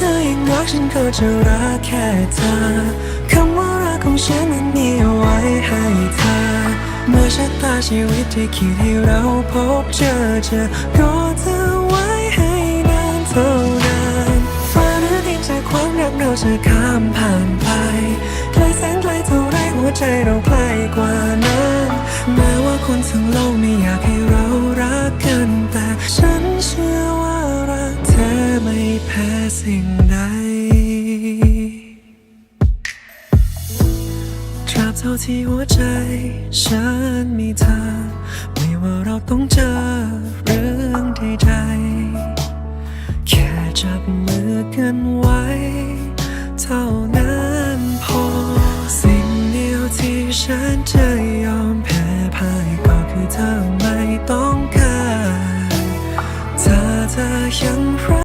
ธอยังรักฉันก็จะรักแค่เธอคำว่ารักของฉันมันมีเอาไว้ให้เธอ เมื่อชะตาชีวิตที่คิดให้เราพบเจอเจอก็เธอไว้ให้นานเท่านานฟ้าหรือดินจากความรักเราจะข้ามผ่านไปไกลแสนไกลเท่าไรหัวใจเราใกล้กว่านั้นแม้ว่าคนทั้งโลกไม่อยากให้เรา สิ่งใดตราบเท่าที่หัวใจ ฉันมีเธอไม่ว่าเราต้องเจอเรื่องใดๆ แค่จับมือกันไว้ เท่านั้นพอ สิ่งเดียวที่ฉันจะยอมแพ้พ่ายก็คือเธอไม่ต้องการถ้าเธอยังรัก